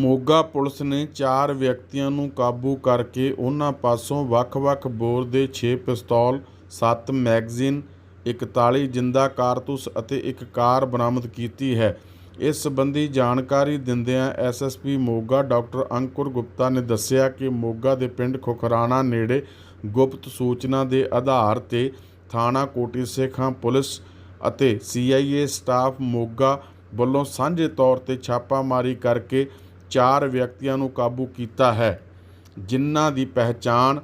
Moga police ਨੇ ਚਾਰ ਵਿਅਕਤੀਆਂ ਨੂੰ ਕਾਬੂ ਕਰਕੇ ਉਨ੍ਹਾਂ ਪਾਸੋਂ ਵੱਖ-ਵੱਖ ਬੋਰ ਦੇ ਛੇ ਪਿਸਤੌਲ, ਸੱਤ ਮੈਗਜ਼ੀਨ 41 ਜਿੰਦਾ ਕਾਰਤੂਸ ਅਤੇ ਇੱਕ ਕਾਰ ਬਰਾਮਦ ਕੀਤੀ ਹੈ। ਇਸ ਸੰਬੰਧੀ ਜਾਣਕਾਰੀ ਦਿੰਦਿਆਂ ਐਸਐਸਪੀ ਮੋਗਾ ਡਾਕਟਰ ਅੰਕੁਰ ਗੁਪਤਾ ਨੇ ਦੱਸਿਆ ਕਿ ਮੋਗਾ ਦੇ ਪਿੰਡ ਖੁਖਰਾਣਾ ਨੇੜੇ ਗੁਪਤ ਸੂਚਨਾ ਦੇ ਆਧਾਰ ਤੇ ਥਾਣਾ ਕੋਟੀ ਸੇਖਾਂ ਪੁਲਿਸ ਅਤੇ ਸੀਆਈਏ ਸਟਾਫ ਮੋਗਾ ਵੱਲੋਂ ਸਾਂਝੇ ਤੌਰ ਤੇ ਛਾਪਾਮਾਰੀ ਕਰਕੇ ਚਾਰ ਵਿਅਕਤੀਆਂ ਨੂੰ ਕਾਬੂ ਕੀਤਾ ਹੈ, ਜਿਨ੍ਹਾਂ ਦੀ ਪਹਿਚਾਣ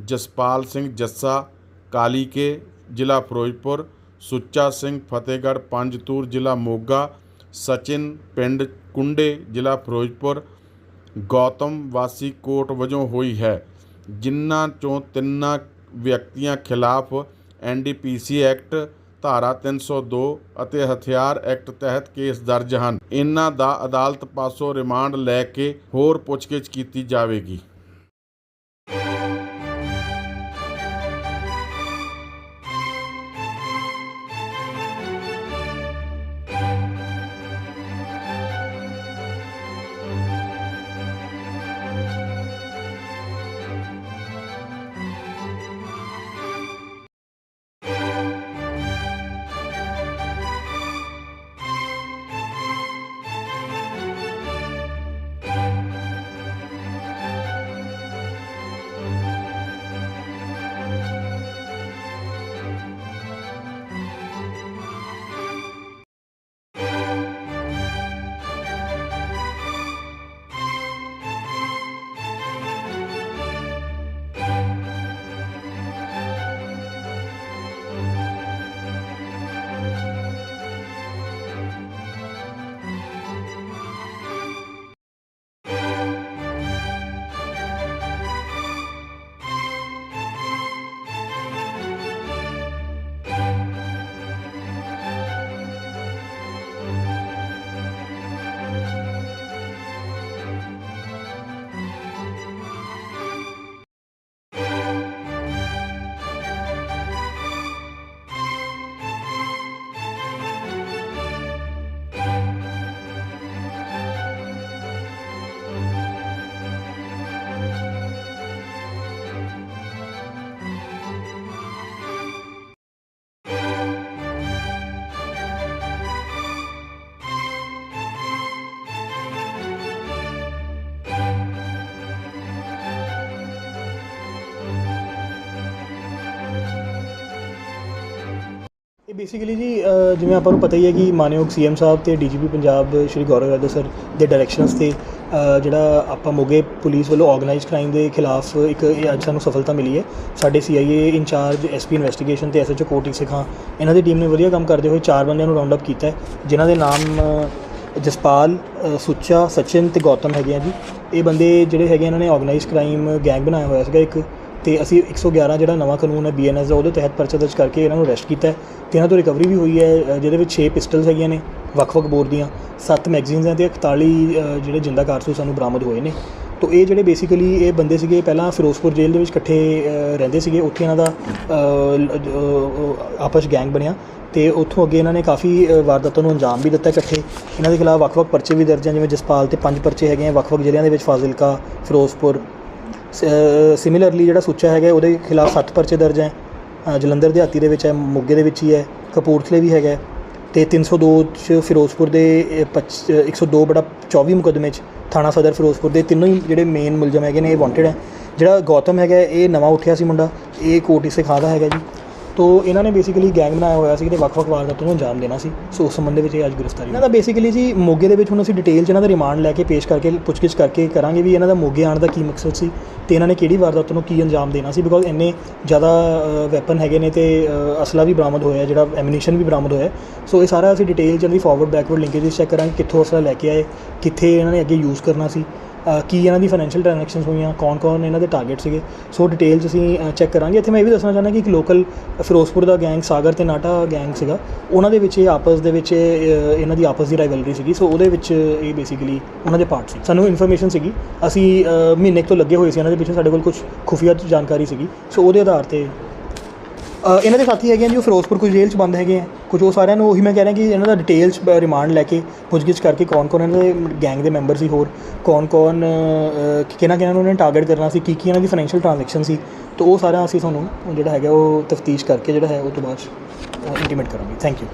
ਜਸਪਾਲ ਸਿੰਘ ਜੱਸਾ, ਕਾਲੀਕੇ ਜ਼ਿਲ੍ਹਾ ਫਿਰੋਜ਼ਪੁਰ, ਸੁੱਚਾ ਸਿੰਘ ਫਤਿਹਗੜ੍ਹ, ਪੰਜਤੂਰ ਜ਼ਿਲ੍ਹਾ ਮੋਗਾ, ਸਚਿਨ ਪਿੰਡ ਕੁੰਡੇ ਜ਼ਿਲ੍ਹਾ ਫਿਰੋਜ਼ਪੁਰ, ਗੌਤਮ ਵਾਸੀ ਕੋਟ ਵਜੋਂ ਹੋਈ ਹੈ, ਜਿਨ੍ਹਾਂ ਚੋਂ ਤਿੰਨਾਂ ਵਿਅਕਤੀਆਂ ਖਿਲਾਫ ਐਨਡੀਪੀਸੀ ਐਕਟ ਧਾਰਾ 302 ਅਤੇ ਹਥਿਆਰ ਐਕਟ ਤਹਿਤ ਕੇਸ ਦਰਜ ਹਨ। ਇਹਨਾਂ ਦਾ ਅਦਾਲਤ ਪਾਸੋਂ ਰਿਮਾਂਡ ਲੈ ਕੇ ਹੋਰ ਪੁੱਛਗਿੱਛ ਕੀਤੀ ਜਾਵੇਗੀ। ਇਹ ਬੇਸਿਕਲੀ ਜੀ ਜਿਵੇਂ ਆਪਾਂ ਨੂੰ ਪਤਾ ਹੀ ਹੈ ਕਿ ਮਾਨਯੋਗ ਸੀਐਮ ਸਾਹਿਬ ਤੇ ਡੀਜੀਪੀ ਪੰਜਾਬ, ਸ਼੍ਰੀ ਗੌਰਵ ਯਾਦਵ ਸਰ ਦੇ ਡਾਇਰੈਕਸ਼ਨਸ ਤੇ ਜਿਹੜਾ ਆਪਾਂ ਮੋਗੇ ਪੁਲਿਸ ਵੱਲੋਂ ਆਰਗੇਨਾਈਜ਼ਡ ਕ੍ਰਾਈਮ ਦੇ ਖਿਲਾਫ ਇੱਕ ਇਹ ਅੱਜ ਸਾਨੂੰ ਸਫਲਤਾ ਮਿਲੀ ਹੈ। ਸਾਡੇ ਸੀਆਈਏ ਇੰਚਾਰਜ ਐਸਪੀ ਇਨਵੈਸਟੀਗੇਸ਼ਨ ਤੇ ਐਸਐਚਓ ਕੋਟੀ ਸਿਖਾਂ, ਇਹਨਾਂ ਦੀ ਟੀਮ ਨੇ ਵਧੀਆ ਕੰਮ ਕਰਦੇ ਹੋਏ ਚਾਰ ਬੰਦਿਆਂ ਨੂੰ ਰਾਉਂਡ ਅਪ ਕੀਤਾ ਹੈ, ਜਿਨ੍ਹਾਂ ਦੇ ਨਾਮ ਜਸਪਾਲ ਸੁੱਚਾ, ਸਚਿਨ ਤੇ ਗੌਤਮ ਹੈਗੇ ਆ ਜੀ। ਇਹ ਬੰਦੇ ਜਿਹੜੇ ਹੈਗੇ ਇਹਨਾਂ ਨੇ ਆਰਗੇਨਾਈਜ਼ਡ ਕ੍ਰਾਈਮ ਗੈਂਗ ਬਣਾਇਆ ਹੋਇਆ ਸੀਗਾ ਇੱਕ। ਤੇ ਅਸੀਂ 111 ਜਿਹੜਾ ਨਵਾਂ ਕਾਨੂੰਨ ਹੈ ਬੀਐਨਐਸ ਦਾ, ਉਹਦੇ ਤਹਿਤ ਪਰਚਾ ਦਰਜ ਕਰਕੇ ਇਹਨਾਂ ਨੂੰ ਅਰੈਸਟ ਕੀਤਾ ਹੈ। ਤੇ ਇਹਨਾਂ ਤੋਂ ਰਿਕਵਰੀ ਵੀ ਹੋਈ ਹੈ ਜਿਹਦੇ ਵਿੱਚ 6 ਪਿਸਟਲਸ ਹੈਗੀਆਂ ਨੇ, ਵੱਖ-ਵੱਖ ਬੋਰ ਦੀਆਂ। 7 ਮੈਗਜ਼ੀਨਸ ਹੈ ਤੇ 41 ਜਿਹੜੇ ਜਿੰਦਾ ਕਾਰਤੂਸ ਸਾਨੂੰ ਬਰਾਮਦ ਹੋਏ ਨੇ। ਤੋ ਇਹ ਜਿਹੜੇ ਬੇਸਿਕਲੀ ਇਹ ਬੰਦੇ ਸੀਗੇ, ਪਹਿਲਾਂ ਫਿਰੋਜ਼ਪੁਰ ਜੇਲ੍ਹ ਦੇ ਵਿੱਚ ਇਕੱਠੇ ਰਹਿੰਦੇ ਸੀਗੇ। ਉੱਥੇ ਇਹਨਾਂ ਦਾ ਆਪਸ ਗੈਂਗ ਬਣਿਆ। ਤੇ ਉੱਥੋਂ ਅੱਗੇ ਇਹਨਾਂ ਨੇ ਕਾਫੀ ਵਾਰਦਾਤਾਂ ਨੂੰ ਅੰਜਾਮ ਵੀ ਦਿੱਤਾ ਇਕੱਠੇ। ਇਹਨਾਂ ਦੇ ਖਿਲਾਫ ਵੱਖ-ਵੱਖ ਪਰਚੇ ਵੀ ਦਰਜ ਹਨ ਜਿਵੇਂ ਜਸਪਾਲ ਤੇ ਪੰਜ ਪਰਚੇ ਹੈਗੇ ਆ, ਵੱਖ-ਵੱਖ ਜ਼ਿਲ੍ਹਿਆਂ ਦੇ ਵਿੱਚ ਫਾਜ਼ਿਲਕਾ, ਫਿਰੋਜ਼ਪੁਰ ਸਿਮਿਲਰਲੀ ਜਿਹੜਾ ਸੁੱਚਾ ਹੈਗਾ ਉਹਦੇ ਖਿਲਾਫ 7 ਪਰਚੇ ਦਰਜ ਹੈ। ਅ, ਜਲੰਧਰ ਦਿਹਾਤੀ ਦੇ ਵਿੱਚ ਹੈ ਮੋਗੇ ਦੇ ਵਿੱਚ ਹੀ ਹੈ ਕਪੂਰਥਲੇ ਵੀ ਹੈਗਾ ਹੈ। ਤੇ 302 ਚ ਫਿਰੋਜ਼ਪੁਰ ਦੇ ਇਹ ਪੱਚ- ਅ, 102 ਬੜਾ 24 ਮੁਕੱਦਮੇ ਚ ਥਾਣਾ ਸਦਰ ਫਿਰੋਜ਼ਪੁਰ ਦੇ ਤਿੰਨੋਂ ਹੀ ਜਿਹੜੇ ਮੇਨ ਮੁਲਜ਼ਮ ਹੈਗੇ ਨੇ ਇਹ ਵਾਂਟਡ ਹੈ। ਜਿਹੜਾ ਗੌਤਮ ਹੈਗਾ ਇਹ ਨਵਾਂ ਉੱਠਿਆ ਸੀ ਮੁੰਡਾ ਇਹ ਕੋਟੀ ਸਿਖਾ ਦਾ ਹੈਗਾ ਜੀ। ਤੋ ਇਹਨਾਂ ਨੇ ਬੇਸਿਕਲੀ ਗੈਂਗ ਬਣਾਇਆ ਹੋਇਆ ਸੀ ਕਿ ਵੱਖ-ਵੱਖ ਵਾਰਦਾਤਾਂ ਨੂੰ ਅੰਜਾਮ ਦੇਣਾ ਸੀ। ਸੋ ਉਸ ਸੰਬੰਧ ਦੇ ਵਿੱਚ ਇਹ ਅੱਜ ਗ੍ਰਿਫਤਾਰੀ ਇਹਨਾਂ ਦਾ ਬੇਸਿਕਲੀ ਜੀ ਮੋਗੇ ਦੇ ਵਿੱਚ ਹੁਣ ਅਸੀਂ ਡਿਟੇਲ 'ਚ ਇਹਨਾਂ ਦਾ ਰਿਮਾਂਡ ਲੈ ਕੇ ਪੇਸ਼ ਕਰਕੇ, ਪੁੱਛਗਿੱਛ ਕਰਕੇ ਕਰਾਂਗੇ ਵੀ ਇਹਨਾਂ ਦਾ ਮੋਗੇ ਆਉਣ ਦਾ ਕੀ ਮਕਸਦ ਸੀ ਤੇ ਇਹਨਾਂ ਨੇ ਕਿਹੜੀ ਵਾਰਦਾਤ ਨੂੰ ਕੀ ਅੰਜਾਮ ਦੇਣਾ ਸੀ ਬਿਕੋਜ਼ ਇੰਨੇ ਜ਼ਿਆਦਾ ਵੈਪਨ ਹੈਗੇ ਨੇ ਤੇ ਅਸਲਾ ਵੀ ਬਰਾਮਦ ਹੋਇਆ, ਜਿਹੜਾ ਐਮੂਨੀਸ਼ਨ ਵੀ ਬਰਾਮਦ ਹੋਇਆ। ਸੋ ਇਹ ਸਾਰਾ ਅਸੀਂ ਡਿਟੇਲ 'ਚ ਇਹਨਾਂ ਦੀ ਫਾਰਵਰਡ ਬੈਕਵਰਡ ਲਿੰਕੇजेस ਚੈੱਕ ਕਰਾਂਗੇ ਕਿੱਥੋਂ ਅਸਲਾ ਲੈ ਕੇ ਆਏ, ਕਿੱਥੇ ਇਹਨਾਂ ਨੇ ਅੱਗੇ ਯੂਜ਼ ਕਰਨਾ ਸੀ। ਕੀ ਇਹਨਾਂ ਦੀ ਫਾਈਨੈਂਸ਼ੀਅਲ ਟ੍ਰਾਂਜੈਕਸ਼ਨਸ ਹੋਈਆਂ ਕੌਣ-ਕੌਣ ਇਹਨਾਂ ਦੇ ਟਾਰਗੇਟ ਸੀਗੇ? ਸੋ ਡਿਟੇਲਸ ਅਸੀਂ ਚੈੱਕ ਕਰਾਂਗੇ। ਇੱਥੇ ਮੈਂ ਇਹ ਵੀ ਦੱਸਣਾ ਚਾਹੁੰਦਾ ਕਿ ਇੱਕ ਲੋਕਲ ਫਿਰੋਜ਼ਪੁਰ ਦਾ ਗੈਂਗ ਸਾਗਰ ਤੇ ਨਾਟਾ ਗੈਂਗ ਸੀਗਾ। ਉਹਨਾਂ ਦੇ ਵਿੱਚ ਇਹ ਆਪਸ ਦੇ ਵਿੱਚ ਇਹਨਾਂ ਦੀ ਆਪਸ ਦੀ ਰਾਈਵਲਰੀ ਸੀਗੀ। ਸੋ ਉਹਦੇ ਵਿੱਚ ਇਹ ਬੇਸਿਕਲੀ ਉਹਨਾਂ ਦੇ ਪਾਰਟ ਸੀ। ਸਾਨੂੰ ਇਨਫੋਰਮੇਸ਼ਨ ਸੀਗੀ। ਅਸੀਂ ਮਹੀਨੇ ਕੁ ਤੋਂ ਲੱਗੇ ਹੋਏ ਸੀ। ਇਹਨਾਂ ਦੇ ਪਿੱਛੇ ਸਾਡੇ ਕੋਲ ਕੁਝ ਖੁਫੀਆ ਜਾਣਕਾਰੀ ਸੀਗੀ। ਸੋ ਉਹਦੇ ਆਧਾਰ ਤੇ ਇਹਨਾਂ ਦੇ ਸਾਥੀ ਹੈਗੇ ਆ ਜੀ, ਉਹ ਫਿਰੋਜ਼ਪੁਰ ਕੁਝ ਜੇਲ੍ਹ 'ਚ ਬੰਦ ਹੈਗੇ ਆ। ਕੁਝ ਉਹ ਸਾਰਿਆਂ ਨੂੰ ਉਹੀ ਮੈਂ ਕਹਿ ਰਿਹਾ ਕਿ ਇਹਨਾਂ ਦਾ ਡਿਟੇਲਸ ਰਿਮਾਂਡ ਲੈ ਕੇ ਪੁੱਛਗਿੱਛ ਕਰਕੇ ਕੌਣ ਕੌਣ ਇਹਨਾਂ ਦੇ ਗੈਂਗ ਦੇ ਮੈਂਬਰ ਸੀ ਹੋਰ, ਕੌਣ ਕੌਣ ਕਿਹਨਾਂ ਕਿਹਨਾਂ ਨੂੰ ਉਹਨਾਂ ਨੇ ਟਾਰਗੇਟ ਕਰਨਾ ਸੀ, ਕੀ ਕੀ ਇਹਨਾਂ ਦੀ ਫਾਈਨੈਂਸ਼ੀਅਲ ਟ੍ਰਾਂਜੈਕਸ਼ਨ ਸੀ। ਤਾਂ ਉਹ ਸਾਰਾ ਅਸੀਂ ਤੁਹਾਨੂੰ ਜਿਹੜਾ ਹੈਗਾ ਉਹ ਤਫਤੀਸ਼ ਕਰਕੇ ਜਿਹੜਾ ਹੈ ਉਹ ਤੋਂ ਬਾਅਦ ਇੰਟੀਮੇਟ ਕਰਾਂਗੇ। Thank you